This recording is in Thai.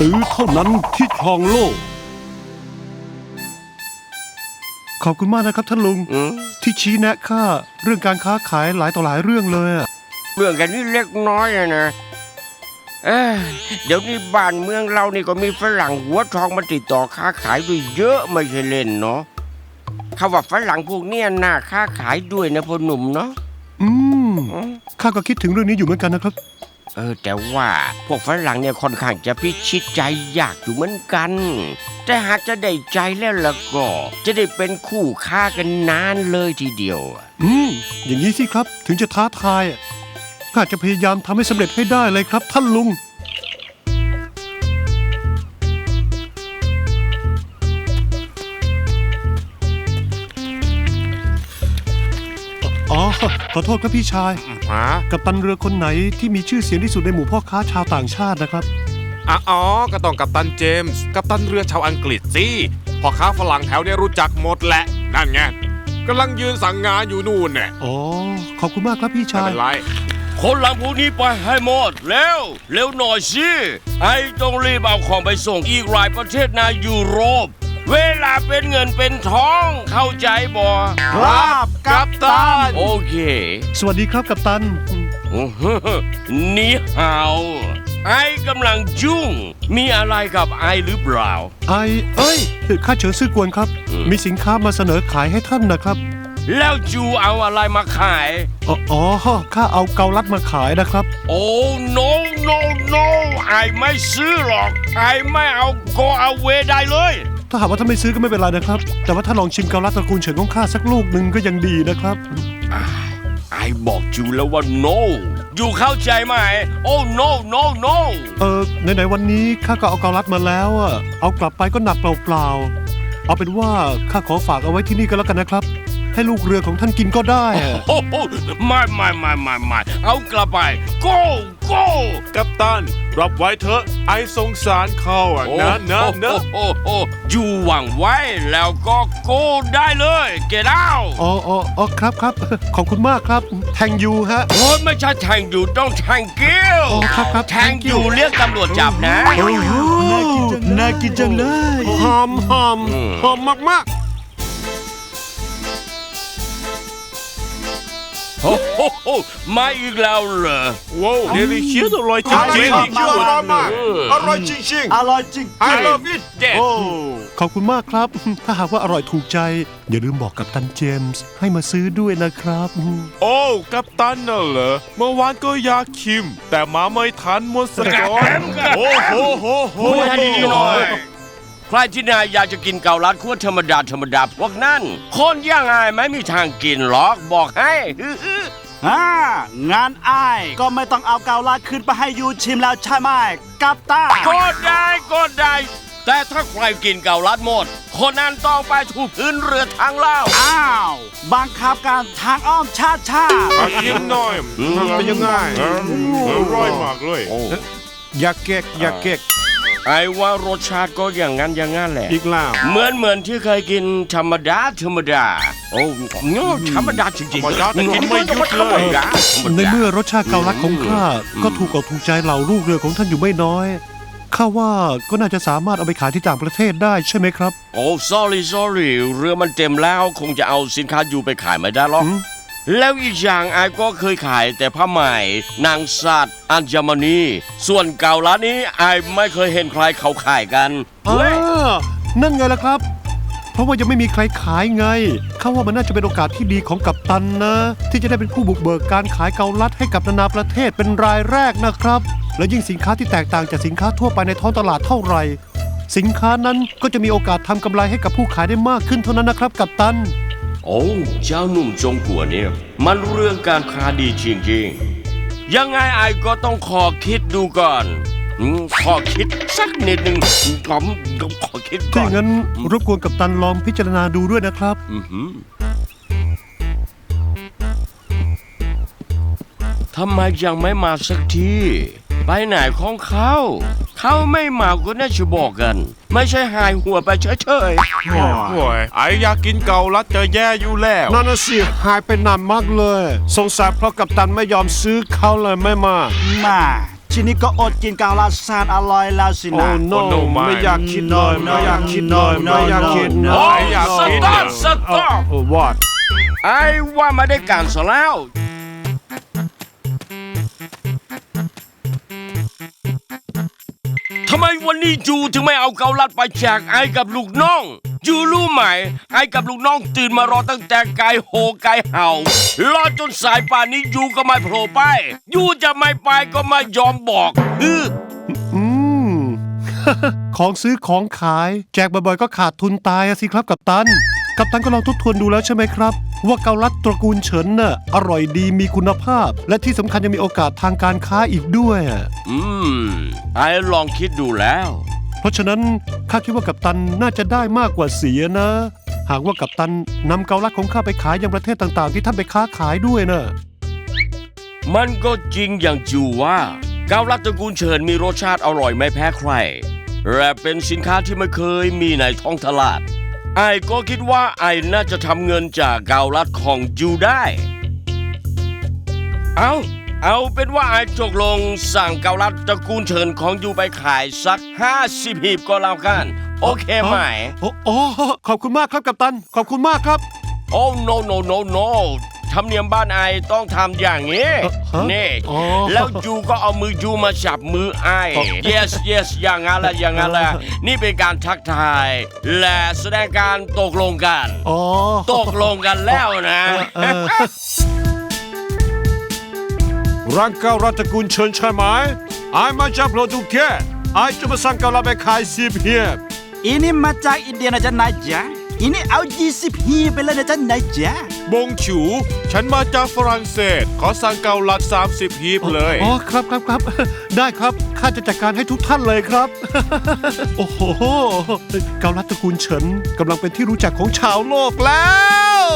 ตื้อเท่านั้นที่ครองโลก ขอบคุณมากนะครับท่านลุง อืมที่ชี้แนะข้าเรื่องการค้าขายหลายต่อหลายเรื่องเลยอะเรื่องกันนี่เล็กน้อยอะนะเอ้ยเดี๋ยวนี้บ้านเมืองเรานี่ก็มีฝรั่งหัวทองมาติดต่อค้าขายด้วยเยอะไม่ใช่เล่นเนาะคำว่าฝรั่งพวกเนี้ยน่าค้าขายด้วยนะพ่อหนุ่มเนาะอืมอืม ข้าก็คิดถึงเรื่องนี้อยู่เหมือนกันนะครับ เออแต่ว่าพวกฝรั่งเนี่ยค่อนข้างจะพิชิตใจยากอยู่เหมือนกัน แต่หากจะได้ใจแล้วล่ะก็ จะได้เป็นคู่ค้ากันนานเลยทีเดียว อืม อย่างนี้สิครับถึงจะท้าทายอะข้าจะพยายามทำให้สำเร็จให้ได้เลยครับ ท่านลุง อโทษครับพี่ชายหากัปตันเรือคนไหนที่มีชื่อเสียงที่สุดในหมู่พ่อค้าชาวต่างชาตินะครับ อะอ๋อก็ต้องกัปตันเจมส์ กัปตันเรือชาวอังกฤษสิพ่อค้าฝรั่งแถวเนี้รู้จักหมดแหละ นั่นไงกำลังยืนสั่งงานอยู่นู่นเนี่ยอ๋อ ขอบคุณมากครับพี่ไม่ชายเป็นไร คนหลังพวกนี้ไปให้หมดเร็วเร็วหน่อยสิไอ้ต้องรีบเอาของไปส่งอีกหลายประเทศในยุโรป เวลาเป็นเงินเป็นทองเข้าใจบ่ครับกัปตัน โอเคสวัสดีครับกัปตัน อื้อหือนี่ฮาวไอ้กำลังยุ่ง มีอะไรกับไอ้หรือเปล่า ไอเอ้ยข้าเฉินซื่อกวนครับอืมมีสินค้ามาเสนอขายให้ท่านนะครับแล้วจูเอาอะไรมาขาย อ๋ออ๋อข้าเอาเกาลัดมาขายนะครับ โอ้ no no no ไอ้ไม่ซื้อหรอก ไอ้ไม่เอาก็เอาเวได้เลย ถ้าหากว่าท่านไม่ซื้อก็ไม่เป็นไรนะครับ แต่ว่าถ้าลองชิมเกาลัดตระกูลเฉินของข้าสักลูกหนึ่งก็ยังดีนะครับ ไอ้บอกจูแล้วว่า no อยู่เข้าใจไหม โอ้ no no no เออไหนๆวันนี้ข้าก็เอาเกาลัดมาแล้วอะเอากลับไปก็หนักเปล่าๆ เอาเป็นว่าข้าขอฝากเอาไว้ที่นี่ก็แล้วกันนะครับ ให้ลูกเรือของท่านกินก็ได้อะโอ้โหไม่ไม่ไม่ไม่ไม่เอากลับไป go go กัปตัน รับไว้เถอะไอสงสารเขาอะนะนะนะ โอ้โหโอ้โหอยู่หวังไว้แล้วก็ go ได้เลย get out อ๋ออ๋ออ๋อครับครับ ขอบคุณมากครับ แทงยูฮะ โอ้ยไม่ใช่แทงอยู่ต้องแทงกิ้วอ๋อครับครับ แทงอยู่เรียกตำรวจจับนะ โอ้โหน่ากินจังเลยหอมหอมอืมหอมมาก โอ้โหโหมาอีกแล้วเหรอว้าวเดลิเชียสอร่อยจริงจริงอร่อยมากอร่อยมากอร่อยจริงอร่อยจริง I love it เด็ดๆโอ้ๆขอบคุณมากครับ ถ้าหากว่าอร่อยถูกใจ อย่าลืมบอกกับตันเจมส์ให้มาซื้อด้วยนะครับ โอ้ กัปตันน่ะเหรอ เมื่อวานก็อยากชิม แต่มาไม่ทันหมดสกอนโอ้โหโหโหพูดให้ดีๆหน่อย ใครที่นายอยากจะกินเกาลัดขั้วธรรมดาธรรมดาพวกนั้นคนยังไงไม่มีทางกินหรอกบอกให้อ่างานอ้ายก็ไม่ต้องเอาเกาลัดขึ้นไปให้ยูชิมแล้วใช่ไหมกับตาก็ได้ก็ได้ แต่ถ้าใครกินเกาลัดหมด คนนั้นต้องไปถูพื้นเรือทางเล่าอ้าวบังคับการทางอ้อมชาติชาติมาชิมหน่อยอืมเป็นยังไงอร่อยมากเลยอย่าเก๊กอย่าเก๊ก ไอ้ว่ารสชาติก็อย่างนั้นอย่างนั้นแหละอีกแล้วเหมือนเหมือนที่เคยกินธรรมดาธรรมดา โอ้เงธรรมดาจริงๆธรรมดาแต่กินไม่หยุดเลยธรรมดาธรรมดาในเมื่อรสชาติเกาลัดของข้าก็ถูกอกถูกใจเหล่าลูกเรือของท่านอยู่ไม่น้อยข้าว่าก็น่าจะสามารถเอาไปขายที่ต่างประเทศได้ใช่ไหมครับ โอ้ sorry sorry เรือมันเต็มแล้วคงจะเอาสินค้าอยู่ไปขายไม่ได้หรอกอืม แล้วอีกอย่างไอ้ก็เคยขายแต่ผ้าไหมนางสัตว์อัญมณี ส่วนเก่าร้านนี้ไอ้ไม่เคยเห็นใครเขาขายกันเว้ยนั่นไงล่ะครับ เพราะว่ายังไม่มีใครขายไง เขาว่ามันน่าจะเป็นโอกาสที่ดีของกัปตันนะ ที่จะได้เป็นผู้บุกเบิกการขายเกาลัดให้กับนานาประเทศเป็นรายแรกนะครับ และยิ่งสินค้าที่แตกต่างจากสินค้าทั่วไปในท้องตลาดเท่าไหร่ สินค้านั้นก็จะมีโอกาสทำกำไรให้กับผู้ขายได้มากขึ้นเท่านั้นนะครับกัปตัน โอ้เจ้าหนุ่มจงกัวเนี่ย มันเรื่องการค้าดีจริงๆ ยังไงไอ้ก็ต้องขอคิดดูก่อนอืมขอคิดสักนิดหนึ่งผมขอคิดถ้าก่ออนย่างนั้นรบกวนกัปตันลองพิจารณาดูด้วยนะครับ อื้อหือทำไมยังไม่มาสักที ไปไหนของเขา เขาไม่มาก็น่าจะบอกกัน ไม่ใช่หายหัวไปเฉยโอ้ยไออยากกินเกาลัดจะแย่อยู่แล้ว นั่นน่ะสิหายไปนานมากเลย สงสัยเพราะกัปตันไม่ยอมซื้อเขาเลยไม่มา มาทีนี้ก็อดกินเกาลัดแสนอร่อยแล้วสิโอ้ นะ no โอ้ no ไม่อยากกินเลยไม่อยากกินเลยไม่อยากกินโอ้ไม่อยากกินสต๊อปสต๊อปโอ้ what ไอ้ว่าไม่ได้การซะแล้ว ทำไมวันนี้จูถึงไม่เอาเกาลัดไปแจกไอ้กับลูกน้อง จูรู้ไหมไอ้กับลูกน้องตื่นมารอตั้งแต่ไกลโหไกลเห่ารอจนสายป่านนี้ยูก็ไม่โผล่ไปยูจะไม่ไปก็ไม่ยอมบอกฮืออืมของซื้อของขาย แจกบ่อยๆก็ขาดทุนตายอะสิครับกัปตัน กัปตันก็ลองทบทวนดูแล้วใช่ไหมครับ ว่าเกาลัดตระกูลเฉินน่ะอร่อยดีมีคุณภาพ และที่สำคัญยังมีโอกาสทางการค้าอีกด้วยอะอืมไอ้ลองคิดดูแล้ว เพราะฉะนั้นข้าคิดว่ากัปตันน่าจะได้มากกว่าเสียนะ หากว่ากัปตันนำเกาลัดของข้าไปขายยังประเทศต่างๆ ที่ท่านไปค้าขายด้วยนะมันก็จริงอย่างจูว่าเกาลัดตระกูลเฉินมีรสชาติอร่อยไม่แพ้ใครและเป็นสินค้าที่ไม่เคยมีในท้องตลาด ไอ้ก็คิดว่าไอ้น่าจะทำเงินจากเกาลัดของจูได้ เอาเอาเป็นว่าไอ้ตกลงสั่งเกาลัดตระกูลเฉินของยูไปขายสัก 50หีบก็แล้วกัน โอเคไหม โอ้โอ้ขอบคุณมากครับกัปตัน ขอบคุณมากครับ โอ้ no no no no ธ รรมเนียมบ้านไอต้องทำอย่างนี้เอ่อฮะนี่อ๋อแล้วจูก็เอามือจูมาจับมือไอ อ๋อ yes yes อย่างนั้นแหละอย่างนั้นแหละเออนี่เป็นการทักทาย และแสดงการตกลงกัน อ๋อ ตกลงกันแล้วนะ เออร้านเกาลัดตระกูลเชิญใช่ไหมไอ้มาจากโปรตุเกสไอ้จะมาสั่งเกาลัดไปขายสิบเฮียบ อีนี่มาจากอินเดียนะจ๊ะนายจ๊ะ อีนี่เอา20ฮีไปเลยนะจ๊ะนายจ๊ะบงฉูฉันมาจากฝรั่งเศส ขอสั่งเกาลัด 30 ฮีบเลย อ๋อครับครับครับ ได้ครับ ข้าจะจัดการให้ทุกท่านเลยครับ โอ้โห เกาลัดตระกูลเฉินกำลังเป็นที่รู้จักของชาวโลกแล้ว